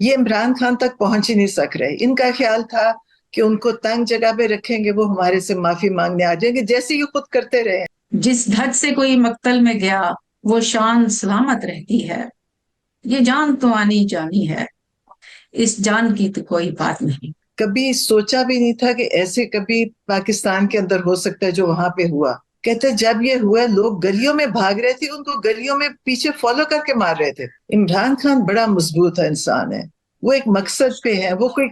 یہ عمران خان تک پہنچ ہی نہیں سک رہے۔ ان کا خیال تھا کہ ان کو تنگ جگہ پہ رکھیں گے وہ ہمارے سے معافی مانگنے آ جائیں گے۔ جیسے یہ خود کرتے رہے۔ جس دھج سے کوئی مقتل میں گیا وہ شان سلامت رہتی ہے۔ یہ جان تو آنی جانی ہے۔ اس جان کی تو کوئی بات نہیں۔ کبھی سوچا بھی نہیں تھا کہ ایسے کبھی پاکستان کے اندر ہو سکتا ہے جو وہاں پہ ہوا۔ کہتے جب یہ ہوا لوگ گلیوں میں بھاگ رہے تھے، ان کو گلیوں میں پیچھے فالو کر کے مار رہے تھے۔ عمران خان بڑا مضبوط انسان ہے۔ وہ ایک مقصد پہ ہے، وہ کوئی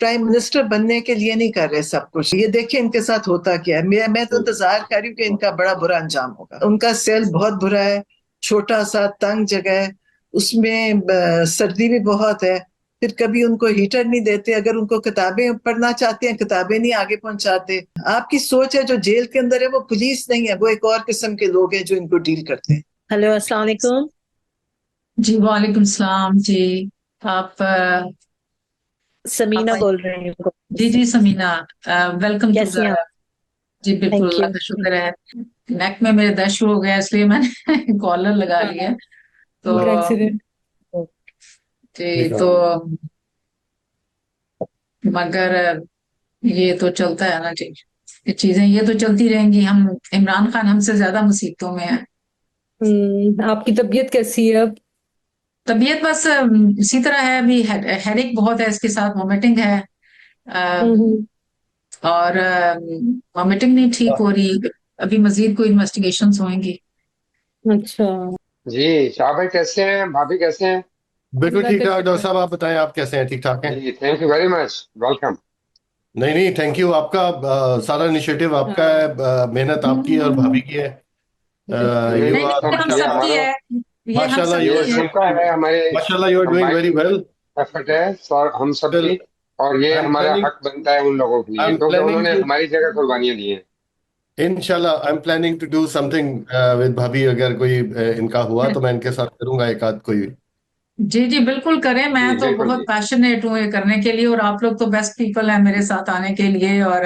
پرائم منسٹر بننے کے لیے نہیں کر رہے سب کچھ۔ یہ دیکھیں ان کے ساتھ ہوتا کیا ہے۔ میں تو انتظار کر رہی ہوں کہ ان کا بڑا برا انجام ہوگا۔ ان کا سیل بہت برا ہے، چھوٹا سا تنگ جگہ ہے۔ اس میں سردی بھی بہت ہے۔ پھر کبھی ان کو ہیٹر نہیں دیتے اگر ان کو کتابیں پڑھنا چاہتے ہیں کتابیں نہیں آگے پہنچاتے۔ آپ کی سوچ ہے جو جیل کے اندر ہے وہ پولیس نہیں ہے وہ ایک اور قسم کے لوگ ہیں جو ان کو ڈیل کرتے ہیں۔ ہلو السلام علیکم۔ جی وعلیکم السلام۔ جی آپ سمینا بول رہے ہیں۔ جی جی سمینا ویلکم جی بالکل. اللہ کا شکر ہے۔ نیک میں میرے دش ہو گیا اس لیے میں نے کالر لگا لیا تو تو مگر یہ تو چلتا ہے نا جی۔ یہ چیزیں یہ تو چلتی رہیں گی۔ ہم عمران خان ہم سے زیادہ مصیبتوں میں ہیں۔ آپ کی طبیعت کیسی ہے اب؟ طبیعت بس اسی طرح ہے۔ ابھی ہیڈک بہت ہے اس کے ساتھ وومیٹنگ ہے۔ اور وومیٹنگ نہیں ٹھیک ہو رہی۔ ابھی مزید کوئی انویسٹیگیشنز ہوئیں گی۔ اچھا۔ جی شاہ بھائی کیسے ہیں؟ بھابھی کیسے ہیں؟ بالکل ٹھیک ٹھاک ڈاکٹر صاحب آپ بتائیں آپ کیسے ہیں؟ ٹھیک ٹھاک ہیں؟ Thank you very much welcome نہیں نہیں تھینک یو آپ کا سارا انیشیٹو آپ کا ہے محنت آپ کی ہے اور بھابھی کی ہے۔ ہمارے ماشاءاللہ you are doing very well effort ہے اور ہم سب کی۔ اور یہ ہمارا حق بنتا ہے ان لوگوں کے لیے۔ کیونکہ انہوں نے ہماری جگہ قربانیاں دی ہیں۔ انشاءاللہ I am planning to do something with بھابھی۔ اگر کوئی ان کا ہوا تو میں ان کے ساتھ کروں گا ایک آدھ کوئی جی جی بالکل کریں۔ میں جی، تو بالکل بہت جی۔ پیشنیٹ ہوں یہ کرنے کے لیے اور آپ لوگ تو بیسٹ پیپل ہیں میرے ساتھ آنے کے لیے۔ اور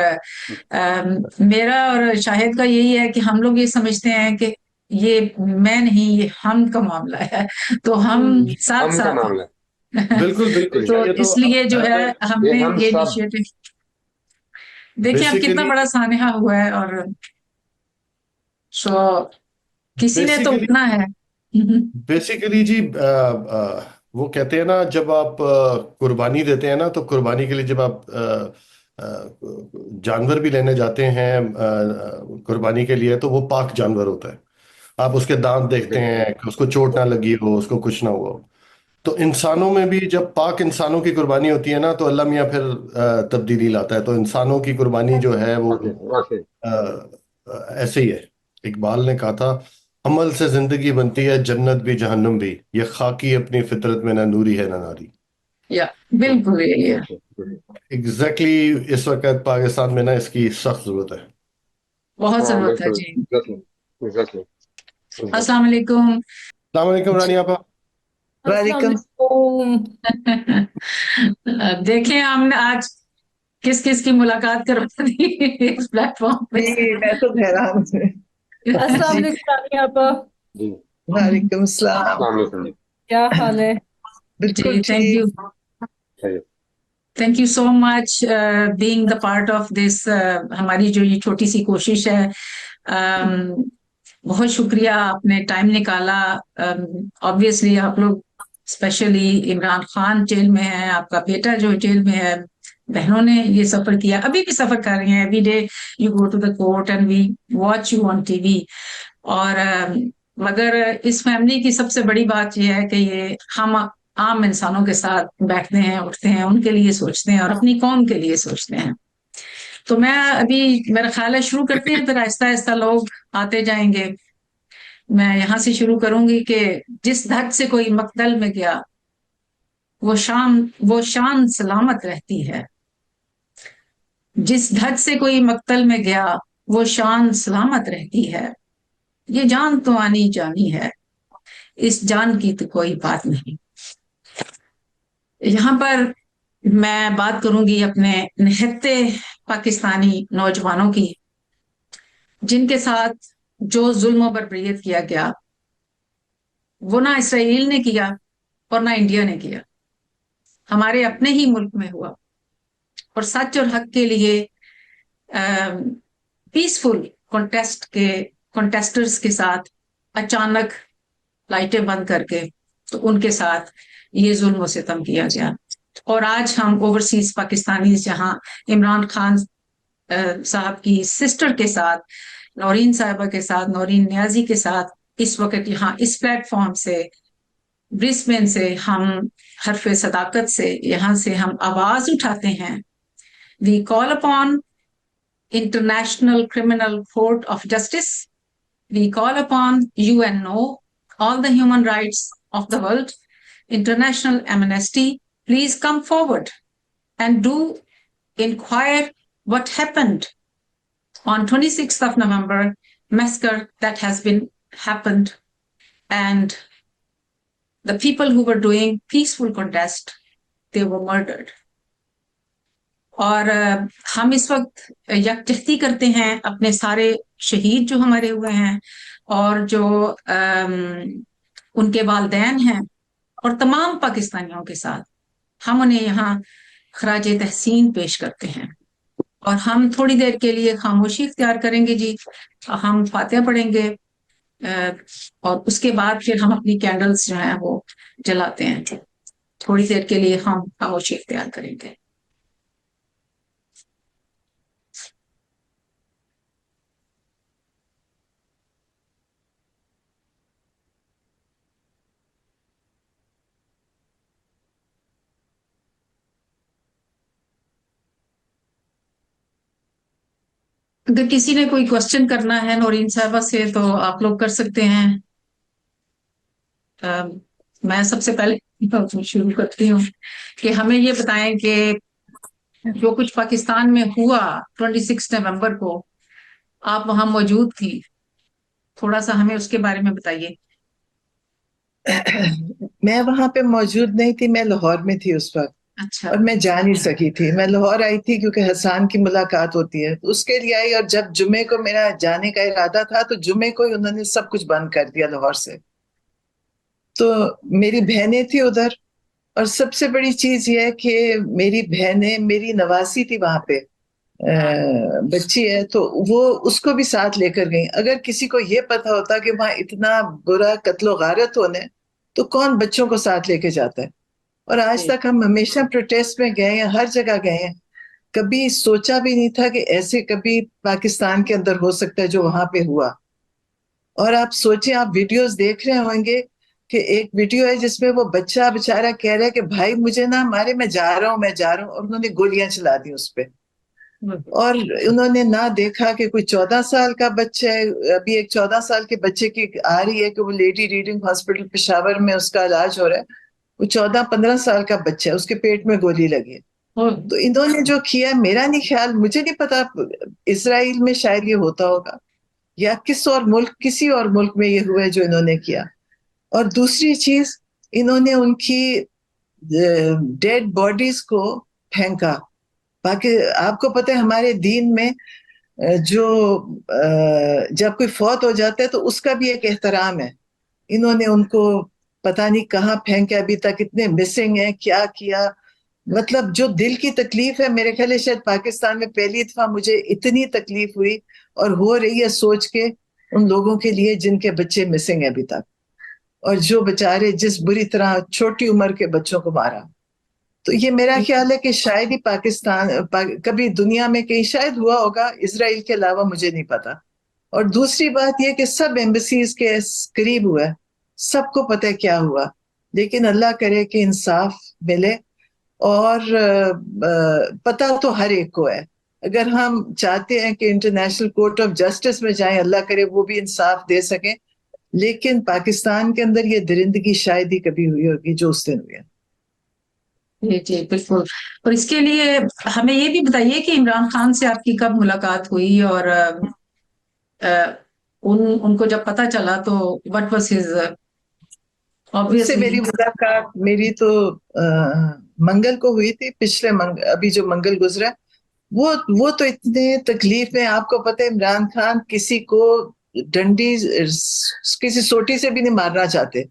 میرا اور شاہد کا یہی ہے کہ ہم لوگ یہ سمجھتے ہیں کہ یہ میں نہیں یہ ہم کا معاملہ ہے۔ تو ہم ساتھ ساتھ بالکل بالکل۔ تو اس لیے جو ہے ہم نے یہ انیشیٹو دیکھیں اب کتنا بڑا سانحہ ہوا ہے اور سو کسی نے تو اٹھنا ہے۔ بیسیکلی جی وہ کہتے ہیں نا جب آپ قربانی دیتے ہیں نا تو قربانی کے لیے جب آپ جانور بھی لینے جاتے ہیں قربانی کے لیے تو وہ پاک جانور ہوتا ہے۔ آپ اس کے دانت دیکھتے ہیں کہ اس کو چوٹ نہ لگی ہو اس کو کچھ نہ ہوا ہو۔ تو انسانوں میں بھی جب پاک انسانوں کی قربانی ہوتی ہے نا تو اللہ میاں پھر تبدیلی لاتا ہے۔ تو انسانوں کی قربانی جو ہے وہ ایسے ہی ہے۔ اقبال نے کہا تھا عمل سے زندگی بنتی ہے جنت بھی جہنم بھی۔ یہ خاکی اپنی فطرت میں نہ نوری ہے نہ ناری۔ یا بالکل ایگزیکٹلی اس وقت پاکستان میں نا اس کی سخت ضرورت ہے۔ بہت ضرورت ہے جی. السلام۔ علیکم۔ السلام علیکم رانی آپا۔ دیکھیں ہم نے آج کس کس کی ملاقات کروا دی اس پلیٹ فارم پہ میں تو حیران ہوں۔ السلام علیکم رانی آپا جی۔ وعلیکم السلام۔ السلام علیکم۔ کیا حال ہے؟ بالکل جی تھینک یو خیریت۔ Thank you so much being the part of this ہماری جو یہ چھوٹی سی کوشش ہے um, بہت شکریہ آپ نے ٹائم نکالا۔ آبویسلی آپ لوگ اسپیشلی عمران خان جیل میں ہے آپ کا بیٹا جو جیل میں ہے۔ بہنوں نے یہ سفر کیا۔ ابھی بھی سفر کر رہی ہیں۔ Every day you go to the court and we watch you on TV اور مگر اس فیملی کی سب سے بڑی بات یہ ہے کہ یہ ہم عام انسانوں کے ساتھ بیٹھتے ہیں، اٹھتے ہیں، ان کے لیے سوچتے ہیں اور اپنی قوم کے لیے سوچتے ہیں۔ تو میں ابھی، میرا خیال ہے شروع کرتے ہیں، پھر آہستہ آہستہ لوگ آتے جائیں گے۔ میں یہاں سے شروع کروں گی کہ جس دھک سے کوئی مقتل میں گیا، وہ شام وہ شان سلامت رہتی ہے۔ جس دھج سے کوئی مقتل میں گیا، وہ شان سلامت رہتی ہے۔ یہ جان تو آنی جانی ہے۔ اس جان کی تو کوئی بات نہیں۔ یہاں پر میں بات کروں گی اپنے نہتے پاکستانی نوجوانوں کی، جن کے ساتھ جو ظلم و بربریت کیا گیا۔ وہ نہ اسرائیل نے کیا اور نہ انڈیا نے کیا۔ ہمارے اپنے ہی ملک میں ہوا۔ اور سچ اور حق کے لیے پیسفل کانٹیسٹ کے کانٹیسٹرز کے ساتھ اچانک لائٹیں بند کر کے تو ان کے ساتھ یہ ظلم و ستم کیا گیا۔ اور آج ہم اوورسیز پاکستانی جہاں عمران خان صاحب کی سسٹر کے ساتھ، نورین صاحبہ کے ساتھ، نورین نیازی کے ساتھ اس وقت یہاں اس پلیٹ فارم سے برسبین سے ہم حرف صداقت سے، یہاں سے ہم آواز اٹھاتے ہیں۔ we call upon International Criminal Court of Justice. We call upon UNO, all the human rights of the world, International Amnesty. Please come forward and do inquire what happened on 26th of November, massacre that has been happened and the people who were doing peaceful contest, they were murdered. اور ہم اس وقت یکجہتی کرتے ہیں اپنے سارے شہید جو ہمارے ہوئے ہیں اور جو ان کے والدین ہیں اور تمام پاکستانیوں کے ساتھ، ہم انہیں یہاں خراج تحسین پیش کرتے ہیں اور ہم تھوڑی دیر کے لیے خاموشی اختیار کریں گے جی ہم فاتحہ پڑھیں گے اور اس کے بعد پھر ہم اپنی کینڈلز جو ہیں وہ جلاتے ہیں۔ تھوڑی دیر کے لیے ہم خاموشی اختیار کریں گے۔ اگر کسی نے کوئی کوشچن کرنا ہے، نورین صاحبہ سے تو آپ لوگ کر سکتے ہیں۔ میں سب سے پہلے شروع کرتی ہوں کہ ہمیں یہ بتائیں کہ جو کچھ پاکستان میں ہوا ٹوینٹی سکس نومبر کو، آپ وہاں موجود تھی تھوڑا سا ہمیں اس کے بارے میں بتائیے۔ میں وہاں پہ موجود نہیں تھی، میں لاہور میں تھی اس وقت۔ اچھا۔ اور میں جا نہیں سکی تھی۔ میں لاہور آئی تھی کیونکہ حسان کی ملاقات ہوتی ہے۔ اس کے لیے آئی اور جب جمعے کو میرا جانے کا ارادہ تھا تو جمعے کو ہی انہوں نے سب کچھ بند کر دیا لاہور سے۔ تو میری بہنیں تھی ادھر۔ اور سب سے بڑی چیز یہ ہے کہ میری بہنیں میری نواسی تھی وہاں پہ۔ بچی ہے تو وہ اس کو بھی ساتھ لے کر گئی اگر کسی کو یہ پتا ہوتا کہ وہاں اتنا برا قتل و غارت ہونے، تو کون بچوں کو ساتھ لے کے جاتا ہے؟ اور آج تک ہم ہمیشہ پروٹیسٹ میں گئے ہیں ہر جگہ گئے ہیں۔ کبھی سوچا بھی نہیں تھا کہ ایسے کبھی پاکستان کے اندر ہو سکتا ہے جو وہاں پہ ہوا۔ اور آپ سوچیں آپ ویڈیوز دیکھ رہے ہوں گے کہ ایک ویڈیو ہے جس میں وہ بچہ بےچارا کہہ رہا ہے کہ بھائی مجھے نہ مارے میں جا رہا ہوں میں جا رہا ہوں اور انہوں نے گولیاں چلا دی اس پہ۔ اور انہوں نے نہ دیکھا کہ کوئی چودہ سال کا بچہ ہے ابھی ایک چودہ سال کے بچے کی آ رہی ہے کہ وہ لیڈی ریڈنگ ہاسپٹل پشاور میں اس کا علاج ہو رہا ہے۔ وہ چودہ پندرہ سال کا بچہ ہے اس کے پیٹ میں گولی لگی۔ ہے تو انہوں نے جو کیا میرا نہیں خیال مجھے نہیں پتا اسرائیل میں شاید یہ ہوتا ہوگا یا کس اور ملک کسی اور ملک میں یہ ہوا ہے جو انہوں نے کیا۔ اور دوسری چیز انہوں نے ان کی ڈیڈ باڈیز کو پھینکا۔ باقی آپ کو پتہ ہے ہمارے دین میں جو جب کوئی فوت ہو جاتا ہے تو اس کا بھی ایک احترام ہے۔ انہوں نے ان کو پتا نہیں کہاں پھینکے ابھی تک اتنے مسنگ ہیں کیا کیا؟ مطلب جو دل کی تکلیف ہے میرے خیال ہے شاید پاکستان میں پہلی دفعہ مجھے اتنی تکلیف ہوئی اور ہو رہی ہے سوچ کے ان لوگوں کے لیے جن کے بچے مسنگ ہیں ابھی تک۔ اور جو بچارے جس بری طرح چھوٹی عمر کے بچوں کو مارا۔ تو یہ میرا خیال ہے کہ شاید ہی پاکستان کبھی دنیا میں کہیں شاید ہوا ہوگا اسرائیل کے علاوہ مجھے نہیں پتا اور دوسری بات یہ کہ سب ایمبسیز کے قریب ہوا ہے سب کو پتہ کیا ہوا۔ لیکن اللہ کرے کہ انصاف ملے اور پتہ تو ہر ایک کو ہے۔ اگر ہم چاہتے ہیں کہ انٹرنیشنل کورٹ آف جسٹس میں جائیں، اللہ کرے وہ بھی انصاف دے سکیں۔ لیکن پاکستان کے اندر یہ درندگی شاید ہی کبھی ہوئی ہوگی جو اس دن ہوئی۔ جی جی بالکل۔ اور اس کے لیے ہمیں یہ بھی بتائیے کہ عمران خان سے آپ کی کب ملاقات ہوئی اور ان ان کو جب پتا چلا تو وٹ واز ہز سے میری ملاقات میری تو منگل کو ہوئی تھی پچھلے ابھی جو منگل گزرا وہ وہ تو اتنے تکلیف میں آپ کو پتہ ہے عمران خان کسی کو ڈنڈی کسی سوٹی سے بھی نہیں مارنا چاہتے۔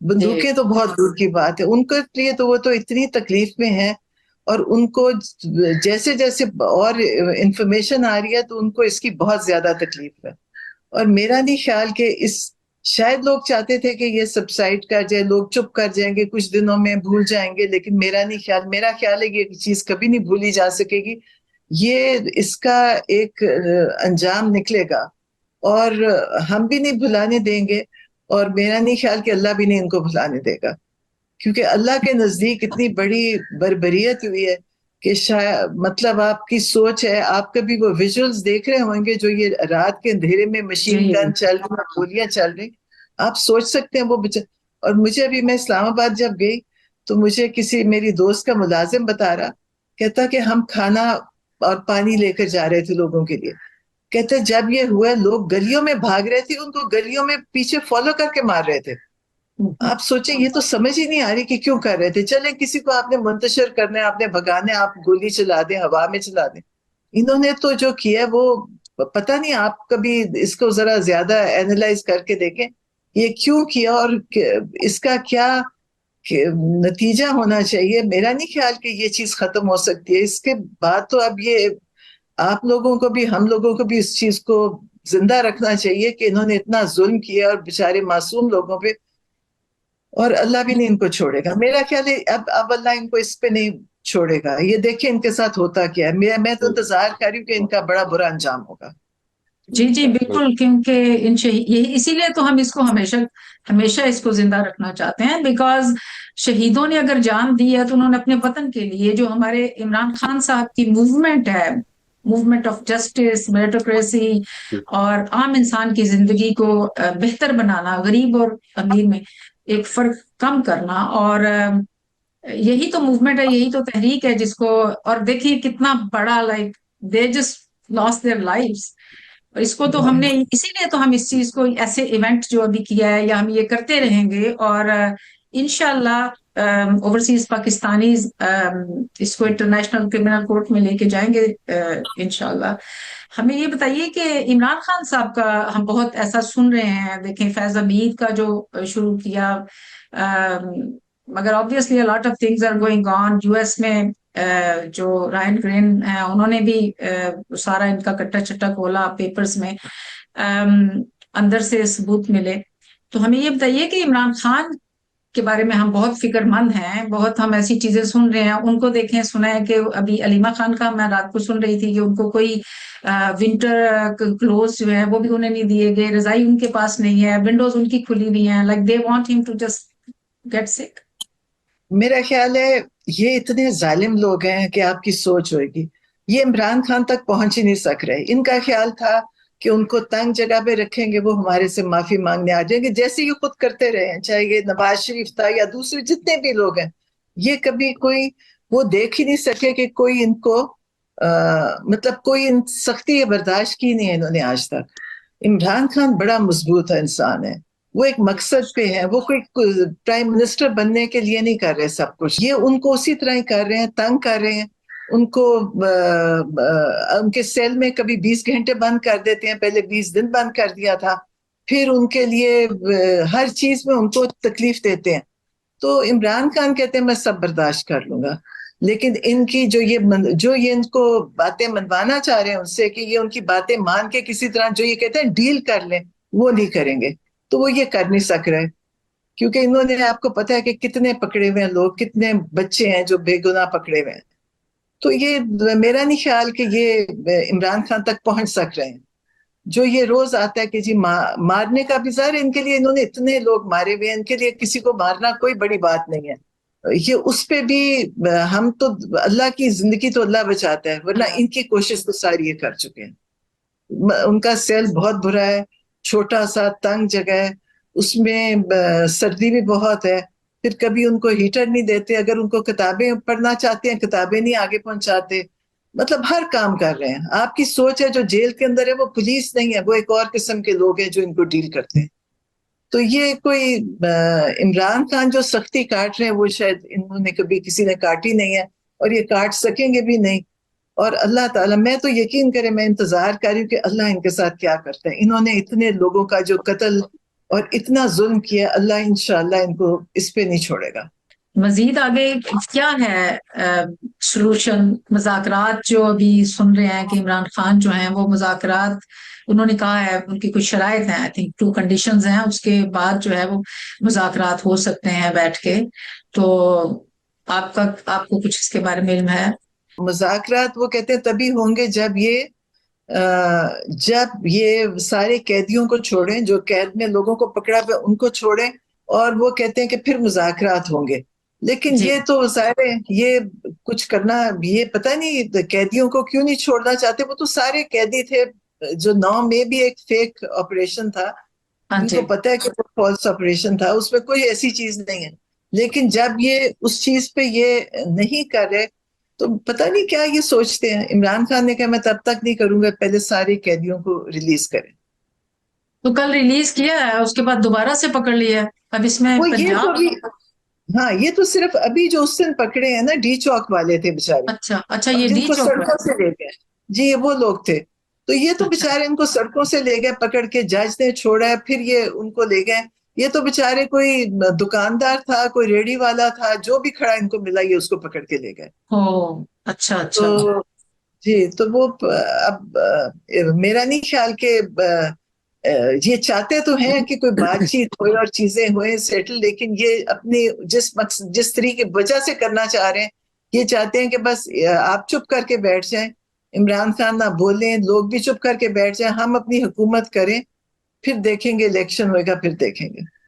بندوقیں تو بہت دور کی بات ہے۔ ان کے لیے تو وہ تو اتنی تکلیف میں ہیں اور ان کو جیسے جیسے اور انفارمیشن آ رہی ہے تو ان کو اس کی بہت زیادہ تکلیف ہے۔ اور میرا نہیں خیال کہ اس شاید لوگ چاہتے تھے کہ یہ سبسائڈ کر جائے، لوگ چپ کر جائیں گے، کچھ دنوں میں بھول جائیں گے، لیکن میرا نہیں خیال، میرا خیال ہے کہ یہ چیز کبھی نہیں بھولی جا سکے گی۔ یہ اس کا ایک انجام نکلے گا۔ اور ہم بھی نہیں بھلانے دیں گے، اور میرا نہیں خیال کہ اللہ بھی نہیں ان کو بھلانے دے گا۔ کیونکہ اللہ کے نزدیک اتنی بڑی بربریت ہوئی ہے کہ شاید مطلب آپ کی سوچ ہے آپ کبھی وہ ویژلز دیکھ رہے ہوں گے جو یہ رات کے اندھیرے میں مشین گن چل رہی ہیں گولیاں چل رہی آپ سوچ سکتے ہیں وہ بچ اور مجھے ابھی میں اسلام آباد جب گئی تو مجھے کسی میری دوست کا ملازم بتا رہا کہتا کہ ہم کھانا اور پانی لے کر جا رہے تھے لوگوں کے لیے۔ کہتے جب یہ ہوا لوگ گلیوں میں بھاگ رہے تھے ان کو گلیوں میں پیچھے فالو کر کے مار رہے تھے۔ آپ سوچیں، یہ تو سمجھ ہی نہیں آ رہی کہ کیوں کر رہے تھے۔ چلے کسی کو آپ نے منتشر کرنا ہے، آپ نے بھگانے آپ گولی چلا دیں، ہوا میں چلا دیں۔ انہوں نے تو جو کیا وہ پتہ نہیں، آپ کبھی اس کو ذرا زیادہ اینالائز کر کے دیکھیں۔ یہ کیوں کیا اور اس کا کیا نتیجہ ہونا چاہیے؟ میرا نہیں خیال کہ یہ چیز ختم ہو سکتی ہے۔ اس کے بعد تو اب یہ آپ لوگوں کو بھی، ہم لوگوں کو بھی اس چیز کو زندہ رکھنا چاہیے کہ انہوں نے اتنا ظلم کیا اور بےچارے معصوم لوگوں پہ اور اللہ بھی نہیں ان کو چھوڑے گا۔ میرا خیال ہے اب اب اللہ ان کو اس پہ نہیں چھوڑے گا۔ یہ دیکھیں ان کے ساتھ ہوتا کیا ہے۔ میں تو انتظار کر رہی ہوں کہ ان کا بڑا برا انجام ہوگا۔ جی جی بالکل، کیونکہ ان شہید اسی لیے تو ہم اس کو ہمیشہ ہمیشہ اس کو زندہ رکھنا چاہتے ہیں۔ بیکاز شہیدوں نے اگر جان دی ہے تو انہوں نے اپنے وطن کے لیے جو ہمارے عمران خان صاحب کی موومنٹ ہے موومنٹ آف جسٹس میریٹوکریسی اور عام انسان کی زندگی کو بہتر بنانا غریب اور امیر میں۔ ایک فرق کم کرنا اور یہی تو موومنٹ ہے، یہی تو تحریک ہے جس کو، اور دیکھیے کتنا بڑا لائک دے جس لاس دیئر لائف اور اس کو تو ہم نے، اسی لیے تو ہم اس چیز کو ایسے ایونٹ جو ابھی کیا ہے، یا ہم یہ کرتے رہیں گے اور انشاءاللہ Um, اوورسیز پاکستانیز um, اس کو انٹرنیشنل کرمنل کورٹ میں لے کے جائیں گے uh, انشاءاللہ. ہمیں یہ بتائیے کہ عمران خان صاحب کا ہم بہت ایسا سن رہے ہیں، دیکھیں فیض امید کا جو شروع کیا um, مگر obviously lot of things are going on US میں uh, جو رائن گرین ہیں، انہوں نے بھی uh, سارا ان کا کٹا چٹا کھولا پیپرز میں اندر سے ثبوت ملے. تو ہمیں یہ بتائیے کہ عمران خان کے بارے میں ہم بہت فکر مند ہیں، بہت ہم ایسی چیزیں سن رہے ہیں۔ ان کو دیکھیں، سنا ہے کہ ابھی علیمہ خان کا میں رات کو سن رہی تھی کہ ان کو کوئی ونٹر کلوز جو ہے وہ بھی انہیں نہیں دیے گئے۔ رضائی ان کے پاس نہیں ہے ونڈوز ان کی کھلی ہوئی ہیں۔ لائک دے وانٹ ہم ٹو جسٹ گیٹ سک میرا خیال ہے یہ اتنے ظالم لوگ ہیں کہ آپ کی سوچ ہوئے گی۔ یہ عمران خان تک پہنچ ہی نہیں سک رہے۔ ان کا خیال تھا کہ ان کو تنگ جگہ پہ رکھیں گے، وہ ہمارے سے معافی مانگنے آ جائیں گے۔ جیسے یہ خود کرتے رہے ہیں، چاہے یہ نواز شریف تھا یا دوسرے جتنے بھی لوگ ہیں، یہ کبھی کوئی وہ دیکھ ہی نہیں سکے کہ کوئی ان کو مطلب کوئی ان سختی برداشت کی نہیں ہے انہوں نے آج تک۔ عمران خان بڑا مضبوط انسان ہے۔ وہ ایک مقصد پہ ہے وہ کوئی پرائم منسٹر بننے کے لیے نہیں کر رہے سب کچھ۔ یہ ان کو اسی طرح ہی کر رہے ہیں، تنگ کر رہے ہیں۔ ان کو ان کے سیل میں کبھی بیس گھنٹے بند کر دیتے ہیں، پہلے بیس دن بند کر دیا تھا، پھر ان کے لیے ہر چیز میں ان کو تکلیف دیتے ہیں۔ تو عمران خان کہتے ہیں، میں سب برداشت کر لوں گا۔ لیکن ان کی جو یہ جو یہ ان کو باتیں منوانا چاہ رہے ہیں ان سے کہ یہ ان کی باتیں مان کے کسی طرح جو یہ کہتے ہیں، ڈیل کر لیں، وہ نہیں کریں گے۔ تو وہ یہ کر نہیں سک رہے۔ کیونکہ انہوں نے آپ کو پتا ہے کہ کتنے پکڑے ہوئے ہیں لوگ، کتنے بچے ہیں جو بے گناہ پکڑے ہوئے ہیں۔ تو یہ میرا نہیں خیال کہ یہ عمران خان تک پہنچ سک رہے ہیں۔ جو یہ روز آتا ہے کہ جی مارنے کا بھی ظاہر ان کے لیے انہوں نے اتنے لوگ مارے ہوئے ہیں، ان کے لیے کسی کو مارنا کوئی بڑی بات نہیں ہے۔ یہ اس پہ بھی ہم تو اللہ کی زندگی تو اللہ بچاتا ہے، ورنہ ان کی کوشش تو ساری یہ کر چکے ہیں۔ ان کا سیل بہت برا ہے، چھوٹا سا تنگ جگہ ہے، اس میں سردی بھی بہت ہے۔ پھر کبھی ان کو ہیٹر نہیں دیتے، اگر ان کو کتابیں پڑھنا چاہتے ہیں، کتابیں نہیں آگے پہنچاتے۔ مطلب ہر کام کر رہے ہیں۔ آپ کی سوچ ہے جو جیل کے اندر ہے، وہ پولیس نہیں ہے، وہ ایک اور قسم کے لوگ ہیں جو ان کو ڈیل کرتے ہیں۔ تو یہ کوئی عمران خان جو سختی کاٹ رہے ہیں، وہ شاید انہوں نے کبھی کسی نے کاٹی نہیں ہے اور یہ کاٹ سکیں گے بھی نہیں۔ اور اللہ تعالیٰ، میں تو یقین کرے، میں انتظار کر رہی ہوں کہ اللہ ان کے ساتھ کیا کرتا ہے۔ انہوں نے اتنے لوگوں کا جو قتل اور اتنا ظلم کیا اللہ انشاءاللہ ان کو اس پہ نہیں چھوڑے گا۔ مزید آگے کیا ہے سلوشن مذاکرات جو ابھی سن رہے ہیں کہ عمران خان جو ہیں وہ مذاکرات انہوں نے کہا ہے ان کی کچھ شرائط ہیں آئی تھنک ٹو کنڈیشنز ہیں اس کے بعد جو ہے وہ مذاکرات ہو سکتے ہیں بیٹھ کے۔ تو آپ کا آپ کو کچھ اس کے بارے میں علم ہے؟ مذاکرات وہ کہتے ہیں تبھی ہوں گے جب یہ جب یہ سارے قیدیوں کو چھوڑیں جو قید میں لوگوں کو پکڑا پہ ان کو چھوڑیں اور وہ کہتے ہیں کہ پھر مذاکرات ہوں گے۔ لیکن جی۔ یہ تو سارے یہ کچھ کرنا یہ پتہ نہیں قیدیوں کو کیوں نہیں چھوڑنا چاہتے؟ وہ تو سارے قیدی تھے جو نو میں بھی ایک فیک آپریشن تھا۔ ہاں ان جی۔ کو پتہ ہے کہ وہ فالس آپریشن تھا اس میں کوئی ایسی چیز نہیں ہے۔ لیکن جب یہ اس چیز پہ یہ نہیں کر رہے تو پتہ نہیں کیا یہ سوچتے ہیں؟ عمران خان نے کہا میں تب تک نہیں کروں گا پہلے سارے قیدیوں کو ریلیز کریں۔ تو کل ریلیز کیا ہے اس کے بعد دوبارہ سے پکڑ لیا ہے؟ اب اس میں ہاں یہ تو صرف ابھی جو اس دن پکڑے ہیں نا ڈی چوک والے تھے بےچارے اچھا اچھا یہ ڈی چوک سڑکوں سے لے گئے۔ جی یہ وہ لوگ تھے۔ تو یہ تو اچھا۔ بےچارے ان کو سڑکوں سے لے گئے پکڑ کے جج نے چھوڑا ہے پھر یہ ان کو لے گئے۔ یہ تو بےچارے کوئی دکاندار تھا کوئی ریڑی والا تھا جو بھی کھڑا ان کو ملا یہ اس کو پکڑ کے لے گئے۔ اچھا اچھا۔ جی تو وہ اب میرا نہیں خیال کہ یہ چاہتے تو ہیں کہ کوئی بات چیت ہوئے اور چیزیں ہوئے سیٹل لیکن یہ اپنی جس مقصد جس طریقے وجہ سے کرنا چاہ رہے ہیں یہ چاہتے ہیں کہ بس آپ چپ کر کے بیٹھ جائیں۔ عمران خان نہ بولیں لوگ بھی چپ کر کے بیٹھ جائیں۔ ہم اپنی حکومت کریں۔ پھر دیکھیں گے الیکشن ہوئے گا پھر دیکھیں گے۔